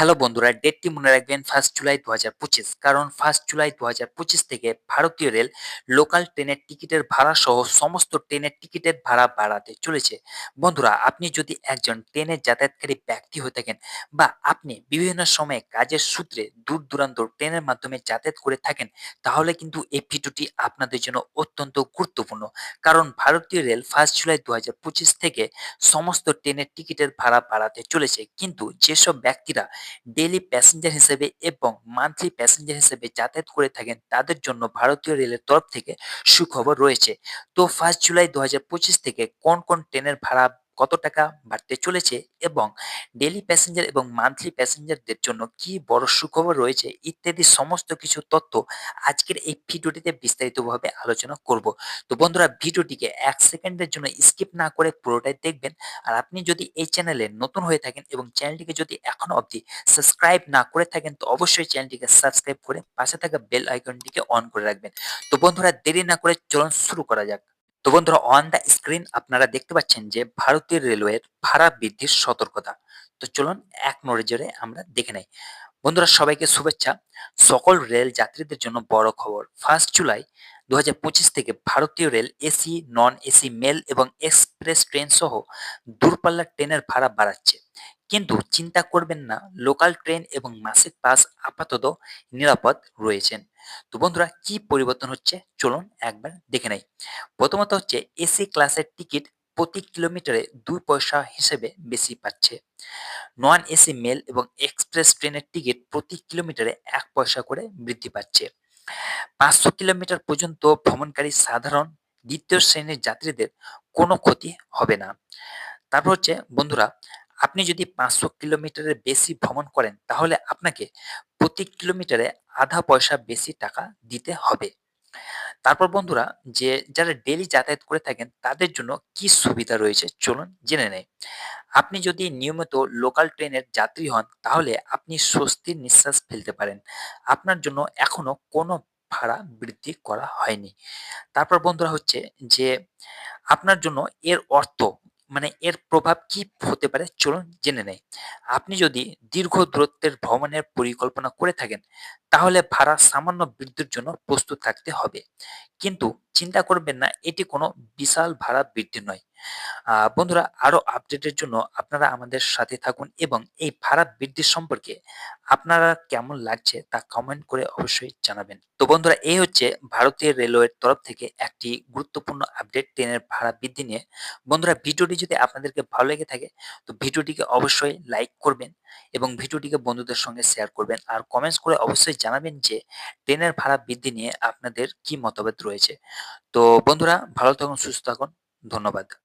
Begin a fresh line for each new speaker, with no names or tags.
Hello বন্ধুরা, ডেটটি মনে রাখবেন ফার্স্ট জুলাই দু হাজার পঁচিশ, কারণ ফার্স্ট জুলাই দু হাজার পঁচিশ থেকে ভারতীয় রেল লোকাল ট্রেনের টিকিটের ভাড়া সহ সমস্ত ট্রেনের টিকিটের ভাড়া বাড়াতে চলেছে। বন্ধুরা, আপনি যদি একজন ট্রেনে যাতায়াতকারী ব্যক্তি হয়ে থাকেন বা আপনি বিভিন্ন সময়ে কাজের সূত্রে দূর দূরান্ত ট্রেনের মাধ্যমে যাতায়াত করে থাকেন, তাহলে কিন্তু এই ভিডিওটি আপনাদের জন্য অত্যন্ত গুরুত্বপূর্ণ। কারণ ভারতীয় রেল ফার্স্ট জুলাই দু হাজার পঁচিশ থেকে সমস্ত ট্রেনের টিকিটের ভাড়া বাড়াতে চলেছে, কিন্তু যেসব ব্যক্তিরা ডেইলি প্যাসেঞ্জার হিসেবে এবং মান্থলি প্যাসেঞ্জার হিসেবে যাতায়াত করে থাকেন, তাদের জন্য ভারতীয় রেলের তরফ থেকে সুখবর রয়েছে। তো ফার্স্ট জুলাই দু হাজার পঁচিশ থেকে কোন কোন ট্রেনের ভাড়া কত টাকা বাড়তে চলেছে এবং ডেইলি প্যাসেঞ্জার এবং মান্থলি প্যাসেঞ্জারদের জন্য কি বড় সুখবর রয়েছে ইত্যাদি সমস্ত কিছু তথ্য আজকের এই ভিডিওটিতে বিস্তারিতভাবে আলোচনা করব। তো বন্ধুরা, ভিডিওটিকে এক সেকেন্ডের জন্য স্কিপ না করে পুরোটাই দেখবেন। আর আপনি যদি এই চ্যানেলে নতুন হয়ে থাকেন এবং চ্যানেলটিকে যদি এখনও অবধি সাবস্ক্রাইব না করে থাকেন, তো অবশ্যই চ্যানেলটিকে সাবস্ক্রাইব করে পাশে থাকা বেল আইকনটিকে অন করে রাখবেন। তো বন্ধুরা, দেরি না করে চলুন শুরু করা যাক। তো বন্ধুরা অন দ্য স্ক্রিন আপনারা দেখতে পাচ্ছেন যে ভারতীয় রেলওয়ের ভাড়া বৃদ্ধির সতর্কতা। তো চলুন এক নজরে আমরা দেখে নেই। বন্ধুরা, সবাইকে শুভেচ্ছা। সকল রেল যাত্রীদের জন্য বড় খবর। ফার্স্ট জুলাই দু হাজার পঁচিশ থেকে ভারতীয় rail AC non AC mail এবং এক্সপ্রেস ট্রেন সহ দূরপাল্লার ট্রেনের ভাড়া বাড়াচ্ছে। কিন্তু চিন্তা করবেন না। লোকাল ট্রেন এবং মাসিক পাস আপাতত নিরাপদ রয়েছেন। তো বন্ধুরা, কি পরিবর্তন হচ্ছে? চলুন একবার দেখে নেই। প্রথমত হচ্ছে এসি ক্লাসের টিকিট প্রতি কিলোমিটারে দুই পয়সা হিসেবে বেশি পাচ্ছে। নন এসি মেল এবং এক্সপ্রেস ট্রেনের টিকিট প্রতি কিলোমিটারে এক পয়সা করে বৃদ্ধি পাচ্ছে। পাঁচশো কিলোমিটার পর্যন্ত ভ্রমণকারী সাধারণ দ্বিতীয় শ্রেণির যাত্রীদের কোনো ক্ষতি হবে না। তারপর হচ্ছে, বন্ধুরা আপনি যদি পাঁচশো কিলোমিটারের বেশি ভ্রমণ করেন, তাহলে আপনাকে প্রতি কিলোমিটারে আধা পয়সা বেশি টাকা দিতে হবে। তারপর বন্ধুরা, যে যারা ডেলি যাতায়াত করে থাকেন, তাদের জন্য কি সুবিধা রয়েছে? চলুন জেনে নেই। আপনি যদি নিয়মিত লোকাল ট্রেনের যাত্রী হন, তাহলে আপনি স্বস্তির নিঃশ্বাস ফেলতে পারেন। আপনার জন্য এখনও কোনো ভাড়া বৃদ্ধি করা হয়নি। তারপর বন্ধুরা হচ্ছে যে, আপনার জন্য এর অর্থ মানে এর প্রভাব কি হতে পারে? চলুন জেনে নেই। আপনি যদি দীর্ঘ দূরত্বের ভ্রমণের পরিকল্পনা করে থাকেন, তাহলে ভাড়া সামান্য বৃদ্ধির জন্য প্রস্তুত থাকতে হবে। কিন্তু চিন্তা করবেন না, এটি কোনো বিশাল ভাড়া বৃদ্ধি নয়। বন্ধুরা, আরও আপডেটের জন্য আপনারা আমাদের সাথে থাকুন এবং এই ভাড়া বৃদ্ধির সম্পর্কে আপনারা কেমন লাগছে তা কমেন্ট করে অবশ্যই জানাবেন। তো বন্ধুরা, এই হচ্ছে ভারতীয় রেলওয়ের তরফ থেকে একটি গুরুত্বপূর্ণ আপডেট ট্রেনের ভাড়া বৃদ্ধি নিয়ে। বন্ধুরা, ভিডিওটি যদি আপনাদেরকে ভালো লেগে থাকে, তো ভিডিওটিকে অবশ্যই লাইক করবেন এবং ভিডিওটিকে বন্ধুদের সঙ্গে শেয়ার করবেন। আর কমেন্টস করে অবশ্যই জানাবেন যে, ট্রেনের ভাড়া বৃদ্ধি নিয়ে আপনাদের কি মতভেদ রয়েছে। তো বন্ধুরা, ভালো থাকুন, সুস্থ থাকুন। ধন্যবাদ।